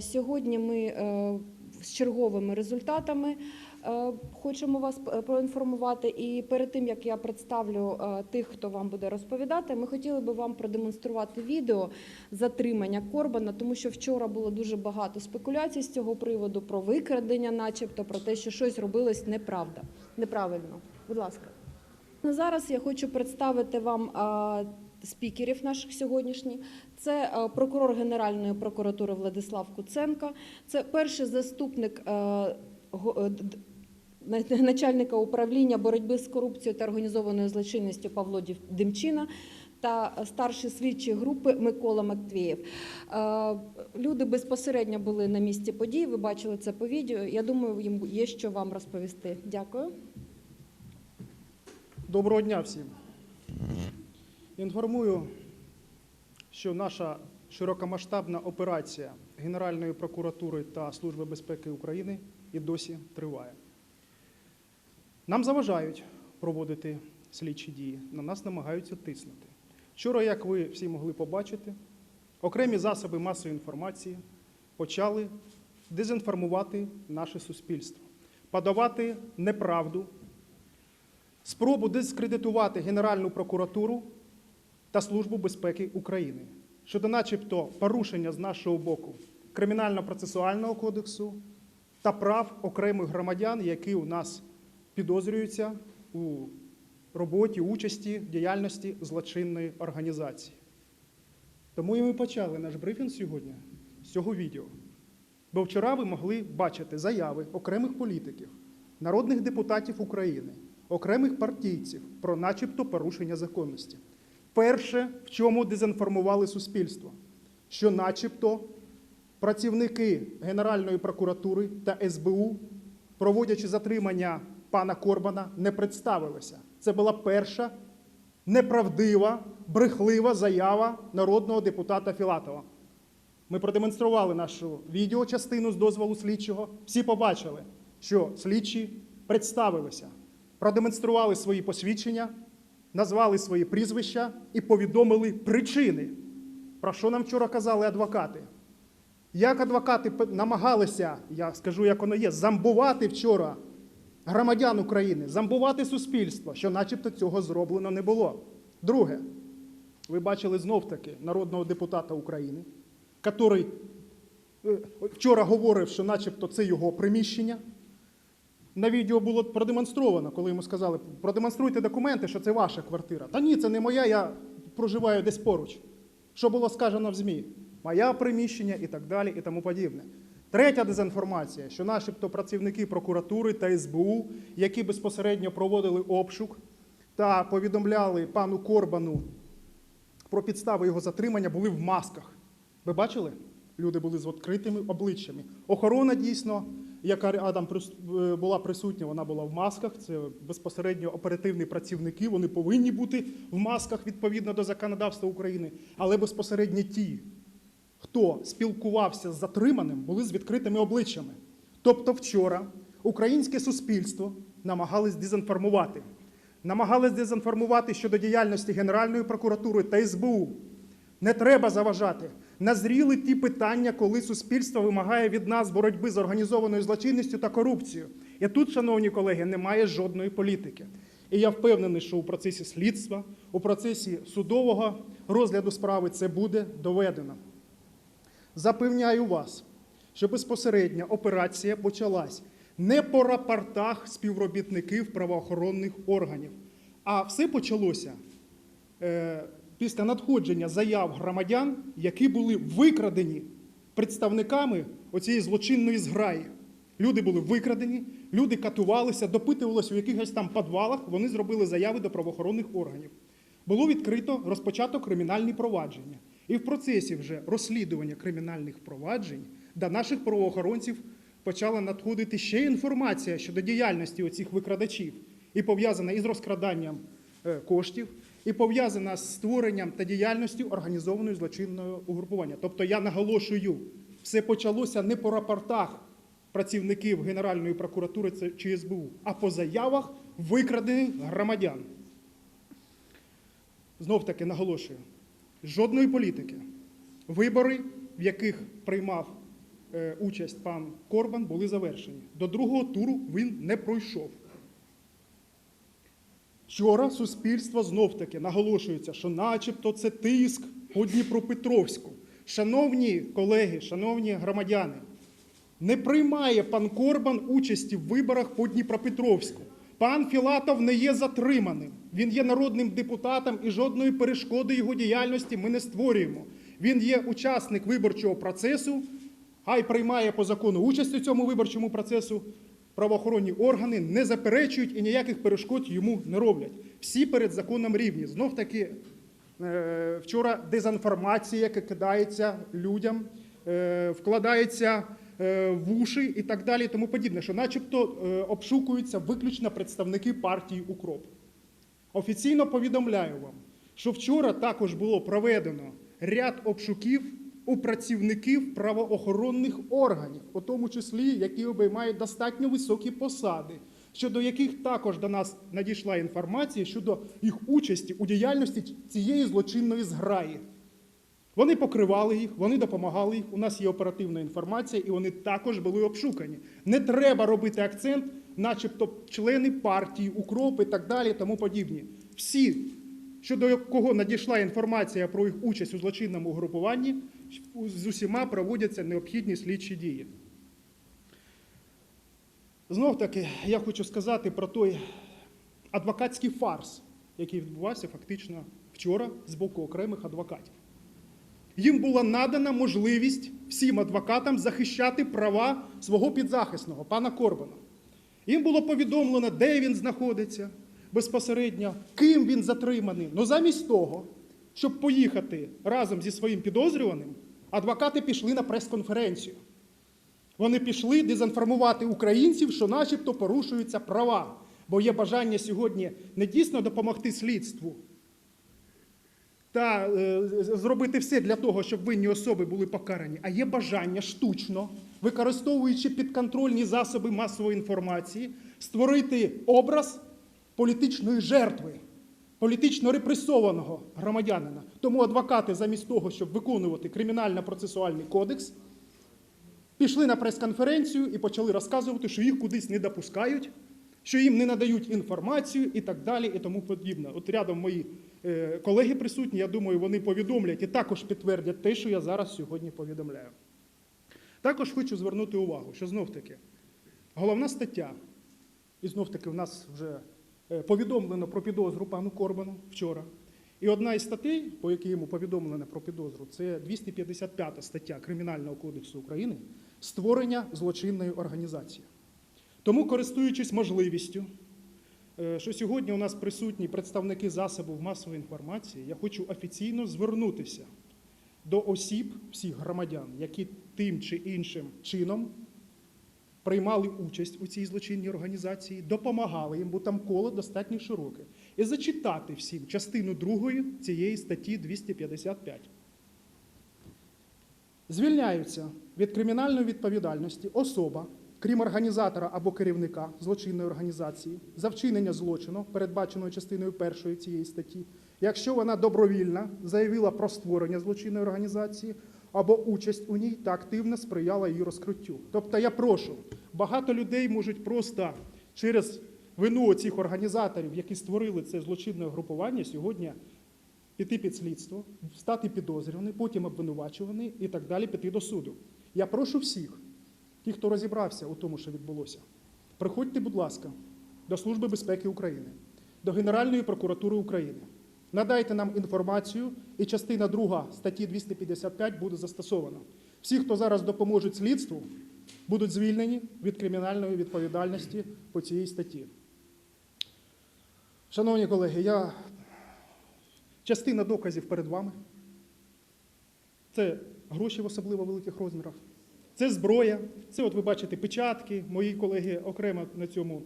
Сьогодні ми е, з черговими результатами е, хочемо вас проінформувати. І перед тим як я представлю е, тих, хто вам буде розповідати, ми хотіли би вам продемонструвати відео затримання Корбана, тому що вчора було дуже багато спекуляцій з цього приводу про викрадення, начебто про те, що щось робилось неправда, неправильно. Будь ласка. Ну, Зараз я хочу представити вам спікерів наших сьогоднішніх. Це прокурор Генеральної прокуратури Владислав Куценко, це перший заступник е, д- начальника управління боротьби з корупцією та організованою злочинністю Павло Демчина та старший слідчий групи Микола Матвієв. Е, Люди безпосередньо були на місці подій. Ви бачили це по відео. Я думаю, їм є що вам розповісти. Дякую. Доброго дня всім. Інформую, що наша широкомасштабна операція Генеральної прокуратури та Служби безпеки України і досі триває. Нам заважають проводити слідчі дії, на нас намагаються тиснути. Вчора, як ви всі могли побачити, окремі засоби масової інформації почали дезінформувати наше суспільство, подавати неправду спробу дискредитувати Генеральну прокуратуру та Службу безпеки України щодо, начебто, порушення з нашого боку Кримінально-процесуального кодексу та прав окремих громадян, які у нас підозрюються у роботі, участі, діяльності злочинної організації. Тому і ми почали наш брифінг сьогодні з цього відео. Бо вчора ви могли бачити заяви окремих політиків, народних депутатів України, окремих партійців про начебто порушення законності. Перше, в чому дезінформували суспільство, що начебто працівники Генеральної прокуратури та СБУ, проводячи затримання пана Корбана, не представилися. Це була перша неправдива, брехлива заява народного депутата Філатова. Ми продемонстрували нашу відеочастину з дозволу слідчого. Всі побачили, що слідчі представилися, продемонстрували свої посвідчення, назвали свої прізвища і повідомили причини, про що нам вчора казали адвокати. Як адвокати намагалися, я скажу, як воно є, замбувати вчора громадян України, замбувати суспільство, що начебто цього зроблено не було. Друге, ви бачили знов-таки народного депутата України, який е, вчора говорив, що начебто це його приміщення. На відео було продемонстровано, коли йому сказали, продемонструйте документи, що це ваша квартира. Та ні, це не моя, я проживаю десь поруч. Що було сказано в ЗМІ? Моя приміщення і так далі, і тому подібне. Третя дезінформація, що начебто працівники прокуратури та СБУ, які безпосередньо проводили обшук та повідомляли пану Корбану про підстави його затримання, були в масках. Ви бачили? Люди були з відкритими обличчями. Охорона дійсно, яка прис- е, була присутня, вона була в масках. Це безпосередньо оперативні працівники. Вони повинні бути в масках відповідно до законодавства України. Але безпосередньо ті, хто спілкувався з затриманим, були з відкритими обличчями. Тобто вчора українське суспільство намагались дезінформувати. Намагались дезінформувати щодо діяльності Генеральної прокуратури та СБУ. Не треба заважати. Назріли ті питання, коли суспільство вимагає від нас боротьби з організованою злочинністю та корупцією. І тут, шановні колеги, немає жодної політики. І я впевнений, що у процесі слідства, у процесі судового розгляду справи це буде доведено. Запевняю вас, що безпосередня операція почалась не по рапортах співробітників правоохоронних органів, а все почалося е, після надходження заяв громадян, які були викрадені представниками оцієї злочинної зграї. Люди були викрадені, люди катувалися, допитувалися у якихось там підвалах, вони зробили заяви до правоохоронних органів. Було відкрито розпочато кримінальні провадження. І в процесі вже розслідування кримінальних проваджень до наших правоохоронців почала надходити ще інформація щодо діяльності оцих викрадачів, і пов'язана із розкраданням е, коштів, і пов'язана з створенням та діяльністю організованої злочинного угрупування. Тобто я наголошую, все почалося не по рапортах працівників Генеральної прокуратури чи СБУ, а по заявах викрадених громадян. Знов таки наголошую: жодної політики. Вибори, в яких приймав е, участь пан Корбан були завершені. До другого туру він не пройшов. Вчора суспільство знов таки наголошується, що начебто це тиск по Дніпропетровську. Шановні колеги, шановні громадяни, не приймає пан Корбан участі в виборах по Дніпропетровську. Пан Філатов не є затриманим. Він є народним депутатом і жодної перешкоди його діяльності ми не створюємо. Він є учасник виборчого процесу, хай приймає по закону участь у цьому виборчому процесу. Правоохоронні органи не заперечують і ніяких перешкод йому не роблять. Всі перед законом рівні. Знов таки Е, Вчора дезінформація, яка кидається людям, е, вкладається е, в уші і так далі, тому подібне, що начебто обшукуються виключно представники партії Укроп. Офіційно повідомляю вам, що вчора також було проведено ряд обшуків у працівників правоохоронних органів, у тому числі, які обіймають достатньо високі посади, щодо яких також до нас надійшла інформація щодо їх участі у діяльності цієї злочинної зграї. Вони покривали їх, вони допомагали їх. У нас є оперативна інформація, і вони також були обшукані. Не треба робити акцент, начебто члени партії, укроп і так далі, тому подібні. Всі, щодо кого надійшла інформація про їх участь у злочинному групуванні, з усіма проводяться необхідні слідчі дії. Знов таки, я хочу сказати про той адвокатський фарс, який відбувався фактично вчора з боку окремих адвокатів. Їм була надана можливість всім адвокатам захищати права свого підзахисного, пана Корбана. Їм було повідомлено, де він знаходиться безпосередньо, ким він затриманий. Ну замість того, щоб поїхати разом зі своїм підозрюваним, адвокати пішли на прес-конференцію. Вони пішли дезінформувати українців, що начебто порушуються права, бо є бажання сьогодні не дійсно допомогти слідству та е, зробити все для того, щоб винні особи були покарані, а є бажання штучно, використовуючи підконтрольні засоби масової інформації, створити образ політичної жертви, політично репресованого громадянина. Тому адвокати, замість того, щоб виконувати кримінально-процесуальний кодекс, пішли на прес-конференцію і почали розказувати, що їх кудись не допускають, що їм не надають інформацію і так далі, і тому подібне. От рядом мої е, колеги присутні, я думаю, вони повідомлять і також підтвердять те, що я зараз сьогодні повідомляю. Також хочу звернути увагу, що знов-таки головна стаття, і знов-таки в нас вже повідомлено про підозру пану Корбану вчора. І одна із статей, по якій йому повідомлено про підозру, це 255 стаття Кримінального кодексу України створення злочинної організації. Тому, користуючись можливістю, е, що сьогодні у нас присутні представники засобів масової інформації, я хочу офіційно звернутися до осіб, всіх громадян, які тим чи іншим чином приймали участь у цій злочинній організації, допомагали їм, бо там коло достатньо широке, і зачитати всім частину другої цієї статті 255. Звільняються від кримінальної відповідальності особа, крім організатора або керівника злочинної організації, за вчинення злочину, передбаченого частиною першої цієї статті, якщо вона добровільно заявила про створення злочинної організації або участь у ній та активно сприяла її розкриттю. Тобто я прошу, багато людей можуть просто через вину цих організаторів, які створили це злочинне групування, сьогодні піти під слідство, стати підозрюваний, потім обвинувачуваний і так далі піти до суду. Я прошу всіх, ті, хто розібрався у тому, що відбулося, приходьте, будь ласка, до Служби безпеки України, до Генеральної прокуратури України. Надайте нам інформацію, і частина 2 статті 255 буде застосована. Всі, хто зараз допоможуть слідству, будуть звільнені від кримінальної відповідальності по цій статті. Шановні колеги, я Частина доказів перед вами. Це гроші в особливо великих розмірах. Це зброя. Це, от ви бачите, печатки. Мої колеги окремо на цьому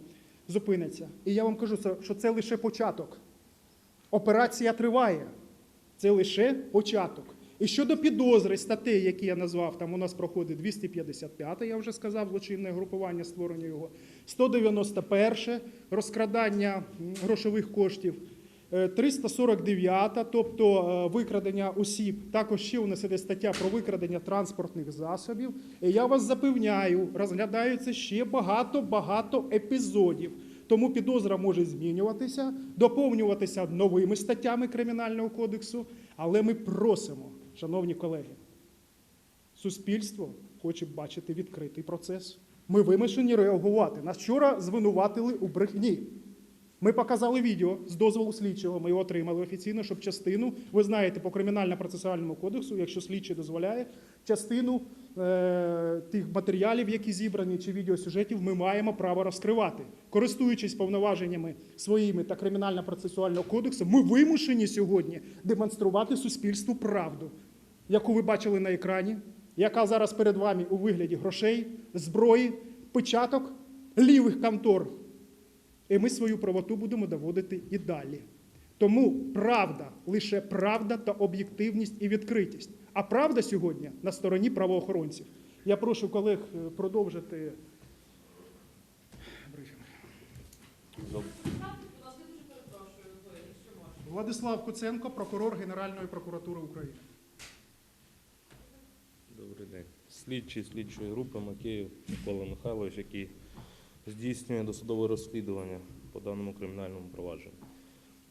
зупиняться. І я вам кажу, що це лише початок. Операція триває. Це лише початок. І щодо підозри статей, які я назвав, там у нас проходить 255, я вже сказав, злочинне групування, створення його, 191 розкрадання грошових коштів. Е, 349, тобто е, викрадення осіб, також ще у нас іде стаття про викрадення транспортних засобів. І я вас запевняю, розглядаються ще багато-багато епізодів. Тому підозра може змінюватися, доповнюватися новими статтями Кримінального кодексу. Але ми просимо, шановні колеги, суспільство хоче бачити відкритий процес. Ми вимушені реагувати. Нас вчора звинуватили у брехні. Ми показали відео з дозволу слідчого. Ми його отримали офіційно, щоб частину, ви знаєте, по кримінально-процесуальному кодексу, якщо слідчий дозволяє, частину тих матеріалів, які зібрані, чи відеосюжетів, ми маємо право розкривати. Користуючись повноваженнями своїми та кримінально-процесуального кодексу, ми вимушені сьогодні демонструвати суспільству правду, яку ви бачили на екрані, яка зараз перед вами у вигляді грошей, зброї, печаток, лівих контор. І ми свою правоту будемо доводити і далі. Тому правда, лише правда та об'єктивність і відкритість. А правда сьогодні на стороні правоохоронців. Я прошу колег е, продовжити. Владислав Куценко, прокурор Генеральної прокуратури України. Добрий день. Слідчий слідчої групи Макеєв Микола Михайлович, який здійснює досудове розслідування по даному кримінальному провадженню.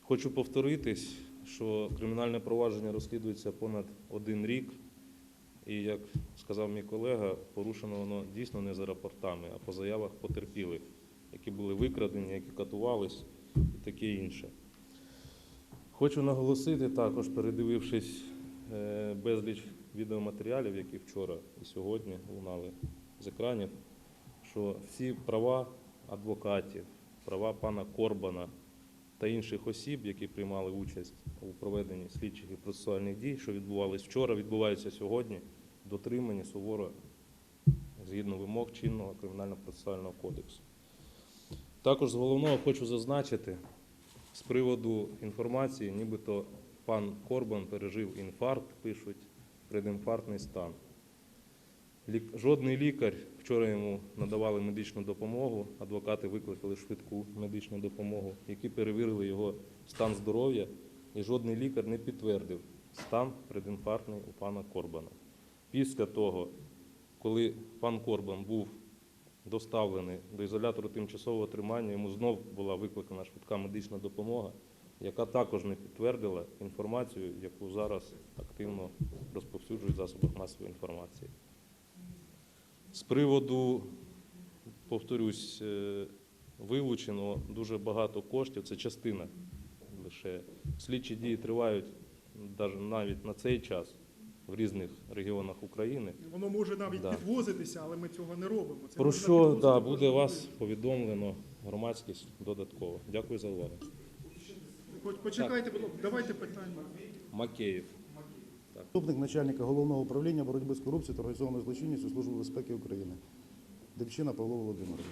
Хочу повторитись, що кримінальне провадження розслідується понад один рік, і, як сказав мій колега, порушено воно дійсно не за рапортами, а по заявах потерпілих, які були викрадені, які катувались і таке інше. Хочу наголосити також, передивившись е, безліч відеоматеріалів, які вчора і сьогодні лунали з екранів, що всі права адвокатів, права пана Корбана та інших осіб, які приймали участь у проведенні слідчих і процесуальних дій, що відбувались вчора, відбуваються сьогодні, дотримані суворо згідно вимог чинного кримінально-процесуального кодексу. Також з головного хочу зазначити з приводу інформації, нібито пан Корбан пережив інфаркт, пишуть, предінфарктний стан. Жодний лікар вчора йому надавали медичну допомогу, адвокати викликали швидку медичну допомогу, які перевірили його стан здоров'я, і жодний лікар не підтвердив стан предінфарктний у пана Корбана. Після того, коли пан Корбан був доставлений до ізолятору тимчасового тримання, йому знов була викликана швидка медична допомога, яка також не підтвердила інформацію, яку зараз активно розповсюджують в засобах масової інформації. З приводу, повторюсь, е, вилучено дуже багато коштів, це частина лише. Слідчі дії тривають навіть на цей час в різних регіонах України. Воно може навіть Да. підвозитися, але ми цього не робимо. Це Про що да, буде вас повідомлено громадськість додатково. Дякую за увагу. Почекайте, ласка, давайте питання. Макеїв. Заступник начальника головного управління боротьби з корупцією та організованою злочинністю Служби безпеки України. Демчина Павло Володимирович.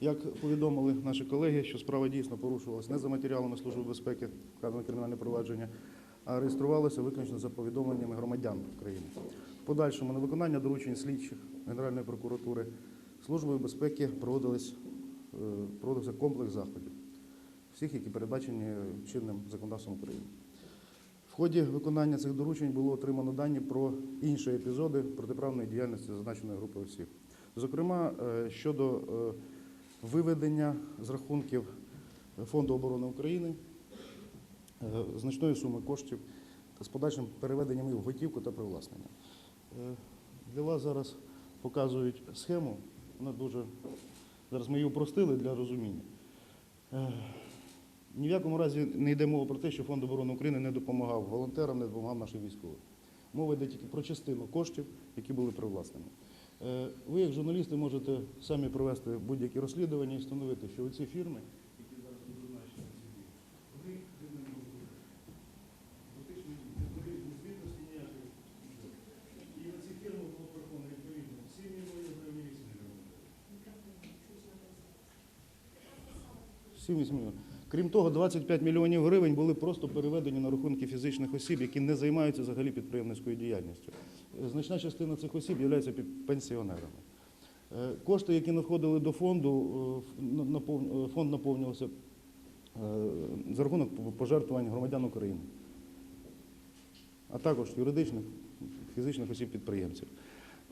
Як повідомили наші колеги, що справа дійсно порушувалася не за матеріалами Служби безпеки, вказане кримінальне провадження, а реєструвалася виключно за повідомленнями громадян України. В подальшому на виконання доручень слідчих Генеральної прокуратури Службою безпеки е, проводився комплекс заходів, всіх, які передбачені чинним законодавством України. Ході виконання цих доручень було отримано дані про інші епізоди протиправної діяльності зазначеної групи осіб. Зокрема, е, щодо е, виведення з рахунків Фонду оборони України е, значної суми коштів з подальшим переведенням їх в готівку та привласнення. Для вас зараз показують схему. Вона дуже зараз ми її упростили для розуміння. Ні в якому разі не йде мова про те, що Фонд оборони України не допомагав волонтерам, не допомагав нашим військовим. Мова йде тільки про частину коштів, які були привласнені. Е, Ви, як журналісти, можете самі провести будь-які розслідування і встановити, що ці фірми, які зараз зазначені на вони фактично звітності ніякої. І на ці фірми було пораховано відповідно 7 мільйонів гривень і 8 мільйонів гривень. 7 мільйонів. Крім того, 25 мільйонів гривень були просто переведені на рахунки фізичних осіб, які не займаються взагалі підприємницькою діяльністю. Е, Значна частина цих осіб є пенсіонерами. Е, Кошти, які надходили до фонду, е, фонд наповнювався за рахунок пожертвувань громадян України, а також юридичних, фізичних осіб-підприємців.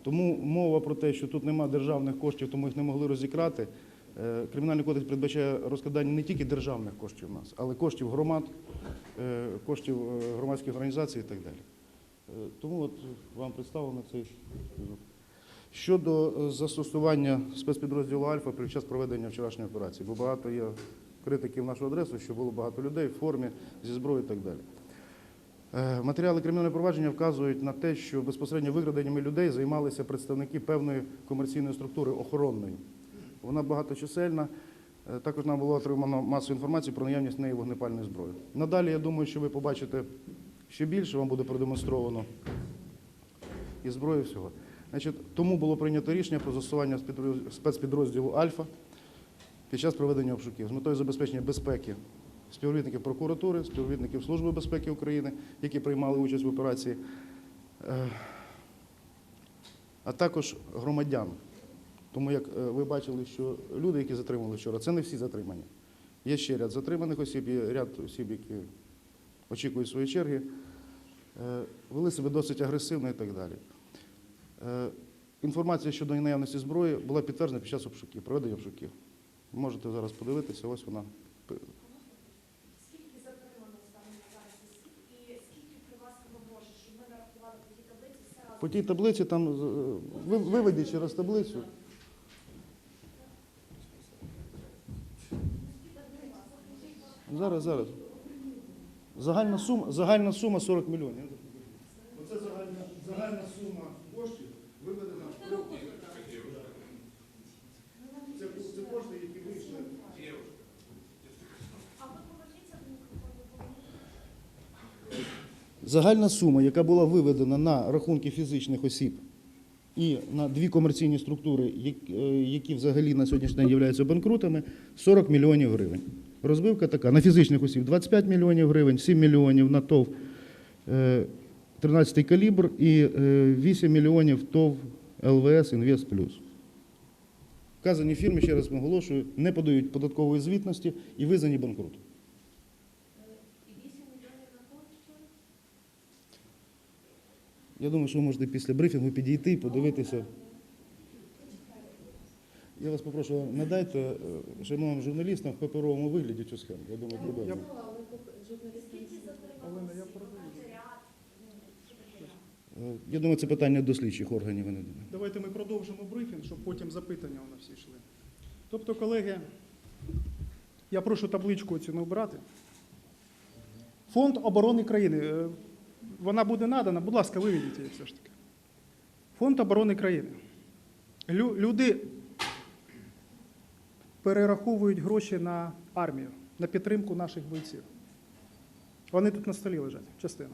Тому мова про те, що тут нема державних коштів, тому їх не могли розікрати. Е, Кримінальний кодекс передбачає розкладання не тільки державних коштів у нас, але коштів громад, е, коштів е, громадських організацій і так далі. Тому от вам представлено цей список. Щодо застосування спецпідрозділу Альфа під час проведення вчорашньої операції, бо багато є критики в нашу адресу, що було багато людей в формі зі зброєю і так далі. Матеріали кримінального провадження вказують на те, що безпосередньо викраденнями людей займалися представники певної комерційної структури охоронної. Вона багаточисельна. Е, Також нам було отримано масу інформації про наявність неї вогнепальної зброї. Надалі, я думаю, що ви побачите ще більше, вам буде продемонстровано і зброї всього. Значить, тому було прийнято рішення про застосування спецпідрозділу Альфа під час проведення обшуків з метою забезпечення безпеки співробітників прокуратури, співробітників Служби безпеки України, які приймали участь в операції, е, а також громадян. Тому як е, ви бачили, що люди, які затримали вчора, це не всі затримані. Є ще ряд затриманих осіб, є ряд осіб, які очікують своєї черги, е, вели себе досить агресивно і так далі. Е, Інформація щодо наявності зброї була підтверджена під час обшуків, проведення обшуків. Можете зараз подивитися, ось вона. Скільки затримано на зараз і скільки при вас було щоб ми нарахували по тій таблиці? По тій таблиці там ви- виведіть через таблицю. Зараз, зараз. Загальна сума, загальна сума 40 мільйонів. Оце загальна, загальна сума коштів виведена. Це, це кошти, які вийшли. Загальна сума, яка була виведена на рахунки фізичних осіб і на дві комерційні структури, е, які взагалі на сьогоднішній день являються банкрутами, 40 мільйонів гривень. Розбивка така. На фізичних осіб 25 мільйонів гривень, 7 мільйонів на ТОВ е, 13 калібр і е, 8 мільйонів ТОВ ЛВС Інвест Плюс. Вказані фірми, ще раз наголошую, не подають податкової звітності і визнані банкрутом. і 8 мільйонів на коштів. Я думаю, що ви можете після брифінгу підійти і подивитися. Я вас попрошу, надайте е, шановним журналістам в паперовому вигляді цю схему. Я думаю, проблема. Олена, я передаю. Е, Я думаю, це питання до слідчих органів. не. Давайте ми продовжимо брифінг, щоб потім запитання у нас всі йшли. Тобто, колеги, я прошу табличку цю не обрати. Фонд оборони країни. Е, Вона буде надана, будь ласка, виведіть її все ж таки. Фонд оборони країни. Лю- Люди перераховують гроші на армію, на підтримку наших бойців. Вони тут на столі лежать, частина.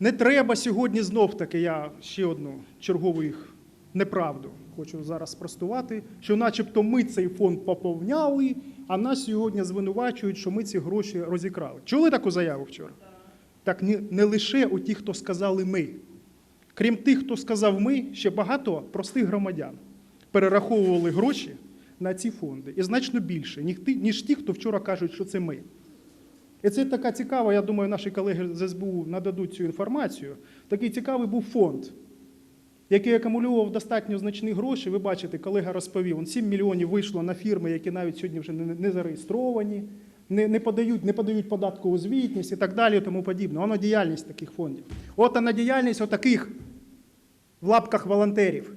Не треба сьогодні знов таки, я ще одну чергову їх неправду хочу зараз спростувати, що начебто ми цей фонд поповняли, а нас сьогодні звинувачують, що ми ці гроші розікрали. Чули таку заяву вчора? Так не, лише у ті, хто сказали ми. Крім тих, хто сказав ми, ще багато простих громадян перераховували гроші на ці фонди. І значно більше, ніж ті, хто вчора кажуть, що це ми. І це така цікава, я думаю, наші колеги з СБУ нададуть цю інформацію. Такий цікавий був фонд, який акумулював достатньо значні гроші. Ви бачите, колега розповів, 7 мільйонів вийшло на фірми, які навіть сьогодні вже не, зареєстровані, не, не, подають, не подають податкову звітність і так далі, тому подібне. Воно діяльність таких фондів. От вона діяльність отаких в лапках волонтерів.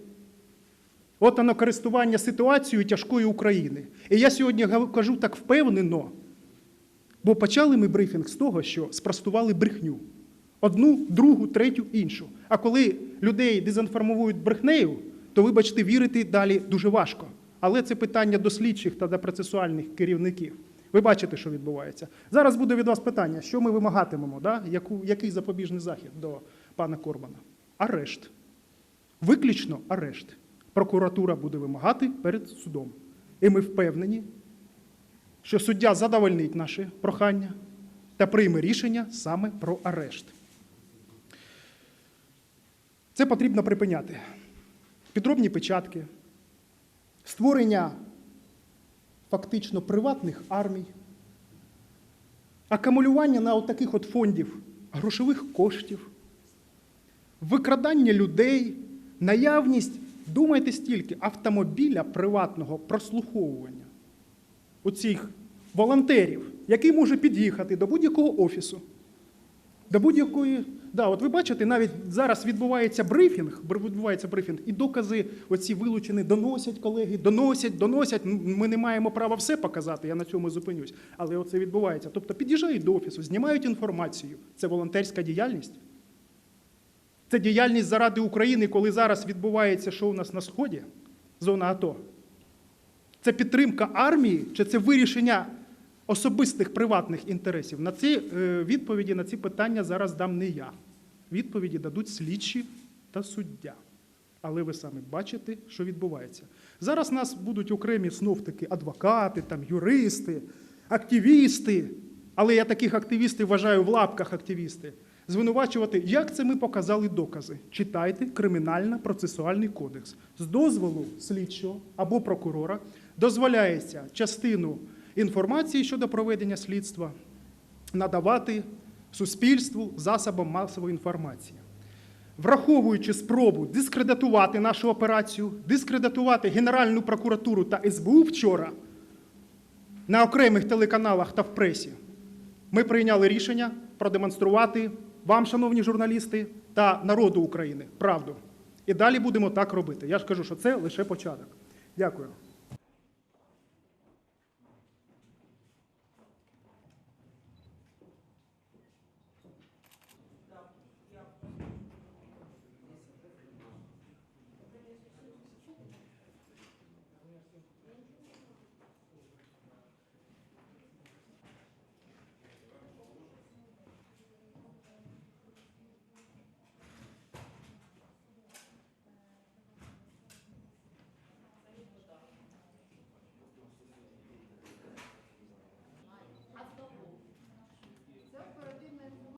От воно користування ситуацією тяжкої України. І я сьогодні кажу так впевнено. Бо почали ми брифінг з того, що спростували брехню. Одну, другу, третю, іншу. А коли людей дезінформують брехнею, то, вибачте, вірити далі дуже важко. Але це питання до слідчих та до процесуальних керівників. Ви бачите, що відбувається. Зараз буде від вас питання, що ми вимагатимемо, да? Яку, який запобіжний захід до пана Корбана? Арешт. Виключно арешт. Прокуратура буде вимагати перед судом. І ми впевнені, що суддя задовольнить наше прохання та прийме рішення саме про арешт. Це потрібно припиняти. Підробні печатки, створення фактично приватних армій, акумулювання на от таких от фондів грошових коштів, викрадання людей, наявність, думайте стільки, автомобіля приватного прослуховування у цих волонтерів, який може під'їхати до будь-якого офісу, до будь-якої. Да, от ви бачите, навіть зараз відбувається брифінг, відбувається брифінг, і докази оці вилучені, доносять колеги, доносять, доносять. Ми не маємо права все показати, я на цьому зупинюсь. Але оце відбувається. Тобто під'їжджають до офісу, знімають інформацію. Це волонтерська діяльність. Це діяльність заради України, коли зараз відбувається, що у нас на сході, зона АТО. Це підтримка армії чи це вирішення особистих приватних інтересів? На ці е, відповіді на ці питання зараз дам не я. Відповіді дадуть слідчі та суддя. Але ви самі бачите, що відбувається. Зараз нас будуть окремі знов-таки адвокати, там, юристи, активісти. Але я таких активістів вважаю в лапках активісти. Звинувачувати, як це ми показали докази. Читайте кримінально-процесуальний кодекс. З дозволу слідчого або прокурора дозволяється частину інформації щодо проведення слідства надавати суспільству засобам масової інформації. Враховуючи спробу дискредитувати нашу операцію, дискредитувати Генеральну прокуратуру та СБУ вчора на окремих телеканалах та в пресі, ми прийняли рішення продемонструвати вам, шановні журналісти, та народу України правду. І далі будемо так робити. Я ж кажу, що це лише початок. Дякую.